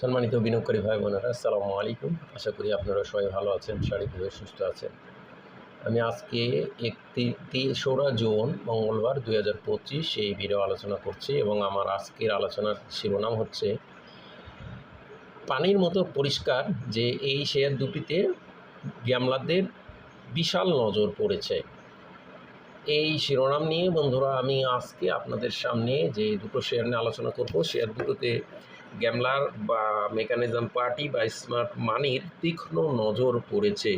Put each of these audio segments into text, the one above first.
সম্মানিত বিনিয়োগকারী ভাই বোনেরা, আসসালামু আলাইকুম। আশা করি আপনারা সবাই ভালো আছেন, শারীরিকভাবে সুস্থ আছেন। আমি আজকে একটি তেসরা জুন, মঙ্গলবার দুই হাজার পঁচিশ এই ভিডিও আলোচনা করছি এবং আমার আজকের আলোচনার শিরোনাম হচ্ছে, পানির মতো পরিষ্কার যে এই শেয়ার দুটিতে গ্যামলারদের বিশাল নজর পড়েছে। এই শিরোনাম নিয়ে বন্ধুরা, আমি আজকে আপনাদের সামনে যে দুটো শেয়ার নিয়ে আলোচনা করব, শেয়ার দুটোতে গ্যামলার বা মেকানিজম পার্টি বা স্মার্ট মানির তীক্ষ্ণ নজর পড়েছে।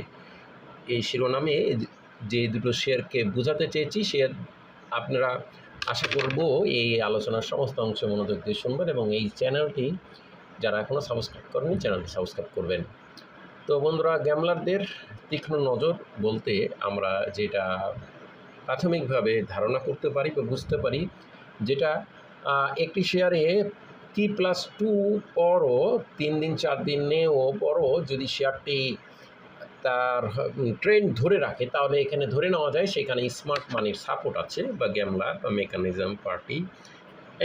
এই শিরোনামে যে দুটো শেয়ারকে বোঝাতে চেয়েছি শেয়ার আপনারা আশা করব এই আলোচনার সমস্ত অংশ মনোযোগ দিয়ে শুনবেন এবং এই চ্যানেলটি যারা এখনও সাবস্ক্রাইব করেনি চ্যানেলটি সাবস্ক্রাইব করবেন। তো বন্ধুরা, গ্যামলারদের তীক্ষ্ণ নজর বলতে আমরা যেটা প্রাথমিকভাবে ধারণা করতে পারি বা বুঝতে পারি, যেটা একটি শেয়ারে টি প্লাস টু পরও তিন দিন, চার দিন দিনেও পরও যদি শেয়ারটি তার ট্রেন্ড ধরে রাখে, তাহলে এখানে ধরে নেওয়া যায়, সেখানে স্মার্ট মানির সাপোর্ট আছে বা গ্যামলার বা মেকানিজম পার্টি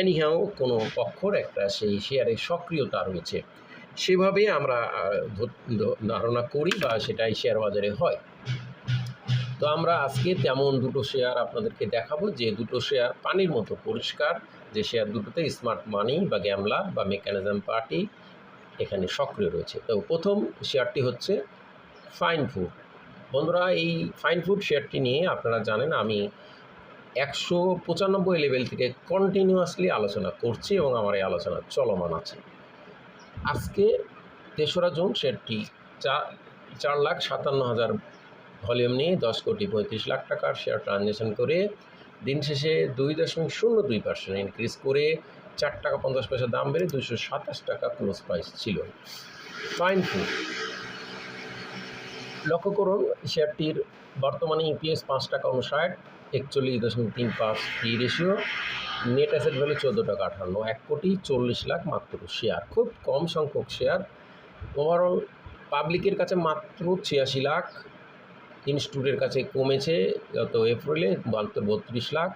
এনিহাও কোনো পক্ষর একটা সেই শেয়ারে সক্রিয়তা রয়েছে। সেভাবে আমরা ধারণা করি বা সেটাই শেয়ার বাজারে হয়। তো আমরা আজকে তেমন দুটো শেয়ার আপনাদেরকে দেখাবো, যে দুটো শেয়ার পানির মতো পরিষ্কার। যে শেয়ার দুটোতে স্মার্ট মানি বা গ্যামলা বা মেকানিজম পার্টি এখানে সক্রিয় রয়েছে। তো প্রথম শেয়ারটি হচ্ছে ফাইন ফুড বন্ধুরা, এই ফাইন ফুড শেয়ারটি নিয়ে আপনারা জানেন, আমি একশো পঁচানব্বই লেভেল থেকে কন্টিনিউয়াসলি আলোচনা করছি এবং আমার এই আলোচনা চলমান আছে। আজকে তেসরা জুন শেয়ারটি চার চার লাখ সাতান্ন হাজার ভলিউম নিয়ে দশ কোটি পঁয়ত্রিশ লাখ টাকার শেয়ার ট্রানজ্যাকশন করে দিন শেষে দুই দশমিক শূন্য দুই পার্সেন্ট ইনক্রিজ করে চার টাকা পঞ্চাশ পয়সা দাম বেড়ে দুশো সাতাশ টাকা ক্লোজ প্রাইস ছিল। ফাইন ফুড লক্ষ্য করুন, শেয়ারটির বর্তমানে ইপিএস পাঁচ টাকা উনষাট একচল্লিশ দশমিক তিন পাঁচ P ratio net asset value চোদ্দ টাকা আঠান্ন, এক কোটি চল্লিশ লাখ মাত্র শেয়ার খুব কম সংখ্যক শেয়ার ওভারঅল পাবলিকের কাছে মাত্র ছিয়াশি লাখ। ইনস্টিটিউটের কাছে কমেছে, গত এপ্রিলে বত্রিশ লাখ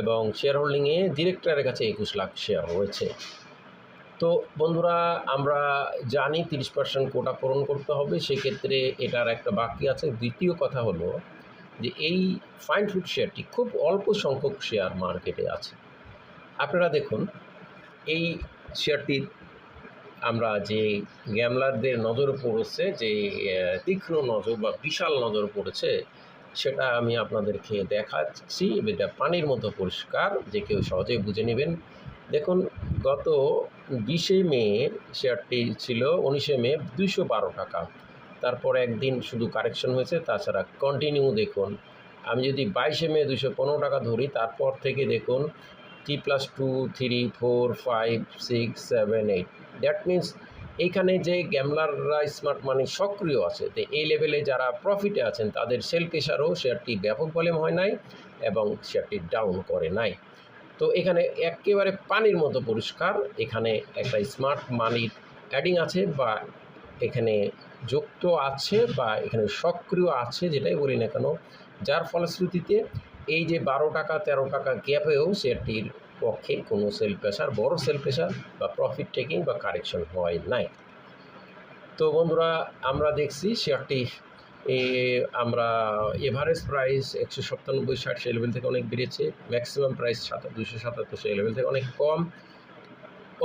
এবং শেয়ার হোল্ডিংয়ে ডিরেক্টরের কাছে একুশ লাখ শেয়ার রয়েছে তো বন্ধুরা, আমরা জানি তিরিশ পার্সেন্ট কোটা পূরণ করতে হবে, সেক্ষেত্রে এটার একটা বাকি আছে। দ্বিতীয় কথা হলো যে এই ফাইন ফুড শেয়ারটি খুব অল্প সংখ্যক শেয়ার মার্কেটে আছে। আপনারা দেখুন, এই শেয়ারটির আমরা যে গ্যামলারদের নজর পড়েছে, যে তীক্ষ্ণ নজর বা বিশাল নজর পড়েছে, সেটা আমি আপনাদেরকে দেখাচ্ছি। এটা পানির মতো পরিষ্কার, যে কেউ সহজেই বুঝে নেবেন। দেখুন, গত বিশে মে, শেয়ারটি ছিল উনিশে মে, দুইশো বারো টাকা। তারপর একদিন শুধু কারেকশন হয়েছে, তাছাড়া কন্টিনিউ দেখুন। আমি যদি বাইশে মে দুশো পনেরো টাকা ধরি, তারপর থেকে দেখুন T plus two three four five six seven eight that means এইখানে যে গ্যামলাররা স্মার্ট মানি সক্রিয় আছে, তো এই লেভেলে যারা প্রফিটে আছেন, তাদের সেল প্রেশারও শেয়ারটি ব্যাপক ভলিউম হয় নাই এবং শেয়ারটি ডাউন করে নাই। তো এখানে একেবারে পানির মতো পরিষ্কার, এখানে একটা স্মার্ট মানির অ্যাডিং আছে বা এখানে যুক্ত আছে বা এখানে সক্রিয় আছে, যেটাই বলি না কেন, যার ফলশ্রুতিতে এই যে বারো টাকা, তেরো টাকা গ্যাপেও শেয়ারটির পক্ষে কোনো সেল প্রেশার বড় সেল প্রেশার বা প্রফিট টেকিং বা কারেকশন হয় নাই। তো বন্ধুরা, আমরা দেখছি শেয়ারটি আমরা এভারেজ প্রাইস একশো সাতানব্বই, ষাট লেভেল থেকে অনেক বেড়েছে। ম্যাক্সিমাম প্রাইস সাতা দুশো সাতাত্তর, সেই লেভেল থেকে অনেক কম।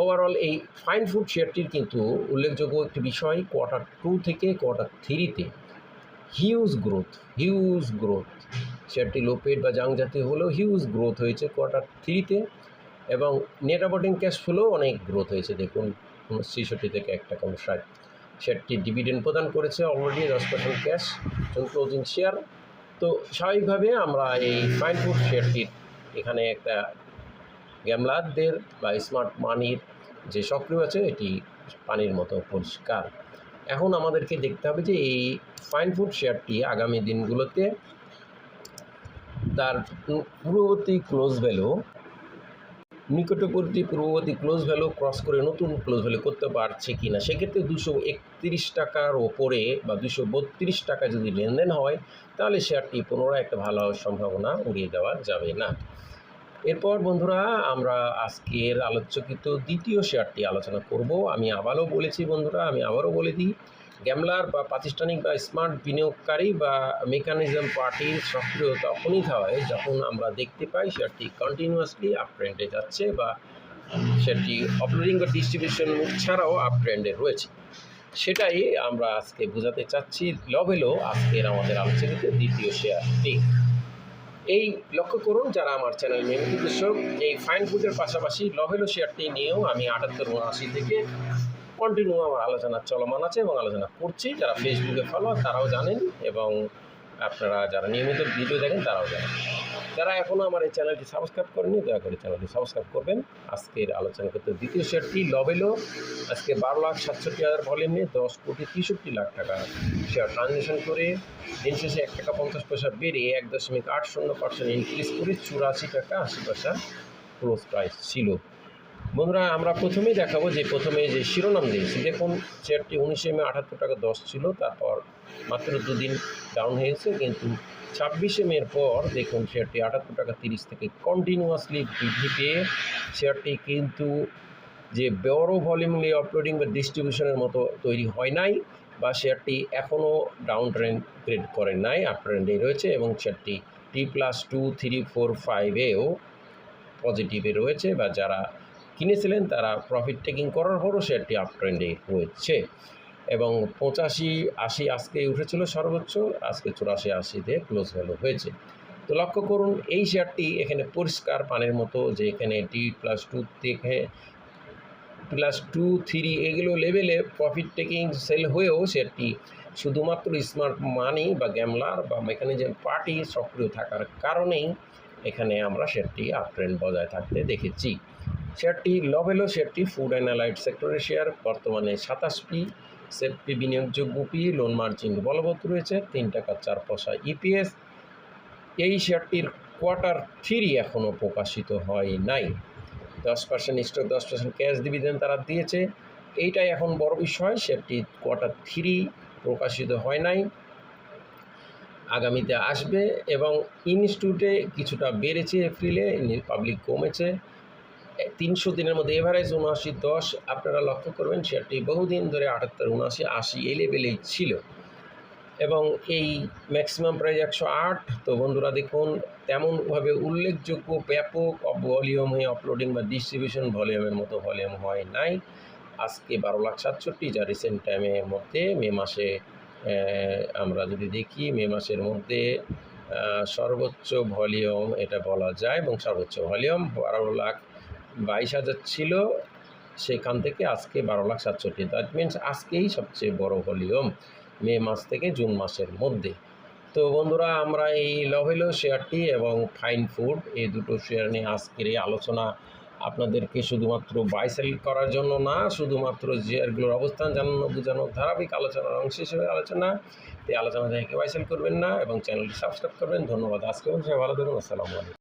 ওভারঅল এই ফাইন ফুড শেয়ারটির কিন্তু উল্লেখযোগ্য একটি বিষয় কোয়ার্টার টু থেকে কোয়ার্টার থ্রিতে হিউজ গ্রোথ হিউজ গ্রোথ শেয়ারটি লো পেড বা জাং জাতীয় হলেও হিউজ গ্রোথ হয়েছে কোয়ার্টার থ্রিতে এবং নেট অপারেটিং ক্যাশ ফ্লো অনেক গ্রোথ হয়েছে। দেখুন, ছেষট্টি থেকে এক টাকা ষাট। শেয়ারটি ডিভিডেন্ড প্রদান করেছে অলরেডি দশ পার্সেন্ট ক্যাশ ক্লোজিং শেয়ার তো স্বাভাবিকভাবে আমরা এই ফাইন ফুড শেয়ারটির এখানে একটা গ্যামলারদের বা স্মার্ট মানির যে সক্রিয় আছে, এটি পানির মতো পরিষ্কার। এখন আমাদেরকে দেখতে হবে যে এই ফাইন ফুড শেয়ারটি আগামী দিনগুলোতে তার পূর্ববর্তী ক্লোজ ভ্যালু, নিকটবর্তী পূর্ববর্তী ক্লোজ ভ্যালু ক্রস করে নতুন ক্লোজ ভ্যালু করতে পারছে কি না সেক্ষেত্রে দুশো একত্রিশ টাকার ওপরে বা দুশো বত্রিশ টাকা যদি লেনদেন হয়, তাহলে শেয়ারটি পুনরায় একটা ভালো সম্ভাবনা উড়িয়ে দেওয়া যাবে না। এরপর বন্ধুরা, আমরা আজকের আলোচকিত দ্বিতীয় শেয়ারটি আলোচনা করব। আমি আবারও বলেছি বন্ধুরা, আমি আবারও বলে দিই গ্যামলার বা প্রাতিষ্ঠানিক বা স্মার্ট বিনিয়োগকারী বা মেকানিজম পার্টির সক্রিয় তখনই হয় যখন আমরা দেখতে পাই শেয়ারটি কন্টিনিউয়াসলি আপ ট্রেন্ডে যাচ্ছে বা সেটি অপলোডিং বা ডিস্ট্রিবিউশন ছাড়াও আপ ট্রেন্ডে রয়েছে। সেটাই আমরা আজকে বোঝাতে চাচ্ছি। লভেলো আজকের আমাদের আলোচনাতে দ্বিতীয় শেয়ারটি এই লক্ষ্য করুন যারা আমার চ্যানেল নিয়মিত দর্শক এই ফাইন ফুডের পাশাপাশি লভেলো শেয়ারটি নিয়েও আমি আটাত্তর উনআশি থেকে কন্টিনিউ আমার আলোচনা চলমান আছে এবং আলোচনা করছি। যারা ফেসবুকে ফলো তারাও জানেন এবং আপনারা যারা নিয়মিত ভিডিও দেখেন তারাও জানেন। যারা এখনও আমার এই চ্যানেলটি সাবস্ক্রাইব করেনি দয়া করে চ্যানেলটি সাবস্ক্রাইব করবেন। আজকের আলোচনা করতে দ্বিতীয় শেয়ারটি লবেলো আজকে বারো লাখ সাতষট্টি হাজার ভলিউম দশ কোটি তেষট্টি লাখ টাকা শেয়ার ট্রানজ্যাকশন করে দিন শেষে এক টাকা পঞ্চাশ পয়সা বেড়ে এক দশমিক আট শূন্য পার্সেন্ট ইনক্রিজ করে চুরাশি টাকা আশি পয়সা ক্লোজ প্রাইস ছিল। বন্ধুরা, আমরা প্রথমেই দেখাবো যে প্রথমে যে শিরোনাম দিয়েছি। দেখুন শেয়ারটি উনিশে মে আটাত্তর টাকা দশ ছিল, তারপর মাত্র দুদিন ডাউন হয়েছে, কিন্তু ছাব্বিশে মের পর দেখুন শেয়ারটি আটাত্তর টাকা তিরিশ থেকে কন্টিনিউয়াসলি বৃদ্ধি পেয়ে শেয়ারটি কিন্তু যে বড় ভলিউম নিয়ে আপলোডিং বা ডিস্ট্রিবিউশনের মতো তৈরি হয় নাই বা শেয়ারটি এখনও ডাউন ট্রেন্ড ট্রেড করে নাই আপ ট্রেন্ডে রয়েছে এবং শেয়ারটি T plus two three four ফাইভেও পজিটিভে রয়েছে বা যারা কিনেছিলেন, তারা প্রফিট টেকিং করার পরও শেয়ারটি আপ ট্রেন্ডে হয়েছে। এবং পঁচাশি, আশি আজকে উঠেছিল সর্বোচ্চ, আজকে চুরাশি, আশিতে ক্লোজ ভ্যালু হয়েছে। তো লক্ষ্য করুন, এই শেয়ারটি এখানে পরিষ্কার পানের মতো যে এখানে টি প্লাস টু থেকে প্লাস টু থ্রি এগুলো লেভেলে প্রফিট টেকিং সেল হয়েও শেয়ারটি শুধুমাত্র স্মার্ট মানি বা গ্যামলার বা মেকানিজম পার্টি সক্রিয় থাকার কারণেই এখানে আমরা শেয়ারটি আপ ট্রেন্ড বজায় থাকতে দেখেছি। শেয়ারটি লভেলো শেয়ারটি ফুড অ্যান্ড অ্যালাইড সেক্টরের শেয়ার, বর্তমানে সাতাশ পি সেফটি বিনিয়োগযোগ্য পি লোন মার্জিন বলবৎ রয়েছে, তিন টাকা চার পয়সা ইপিএস এই শেয়ারটির কোয়ার্টার থ্রি এখনও প্রকাশিত হয় নাই। দশ পার্সেন্ট স্টক দশ পার্সেন্ট ক্যাশ ডিভিডেন্ড তারা দিয়েছে। এইটাই এখন বড় বিষয় সেটি কোয়ার্টার থ্রি প্রকাশিত হয় নাই। আগামীতে আসবে এবং ইনস্টিটিউটে কিছুটা বেড়েছে এপ্রিলে পাবলিক কমেছে। তিনশো দিনের মধ্যে এভারেজ উনআশি, দশ, আপনারা লক্ষ্য করবেন শেয়ারটি বহুদিন ধরে আটাত্তর, উনআশি, আশি এই লেভেলেই ছিল। এবং এই ম্যাক্সিমাম প্রাইস একশো আট, তো বন্ধুরা দেখুন, তেমনভাবে উল্লেখযোগ্য, ব্যাপক ভলিউমে আপলোডিং বা ডিস্ট্রিবিউশন ভলিউমের মতো ভলিউম হয় নাই। আজকে বারো লাখ সাতষট্টি, যা রিসেন্ট টাইমের মধ্যে, মে মাসে আমরা যদি দেখি, মে মাসের মধ্যে সর্বোচ্চ ভলিউম এটা বলা যায়, এবং সর্বোচ্চ ভলিউম বারো লাখ বাইশ হাজার ছিল, সেখান থেকে আজকে বারো লাখ সাতষট্টি। দ্যাট মিনস আজকেই সবচেয়ে বড় ভলিউম মে মাস থেকে জুন মাসের মধ্যে। তো বন্ধুরা, আমরা এই লভেলো শেয়ারটি এবং ফাইন ফুড এই দুটো শেয়ার নিয়ে আজকের এই আলোচনা আপনাদেরকে শুধুমাত্র বাইসেল করার জন্য না, শুধুমাত্র শেয়ারগুলোর অবস্থান জানানো বোঝানো ধারাবাহিক আলোচনার অংশ হিসেবে আলোচনা। এই আলোচনা থেকে বাইসেল করবেন না এবং চ্যানেলটি সাবস্ক্রাইব করবেন। ধন্যবাদ। আজকে ভালো থাকুন। আসসালামু আলাইকুম।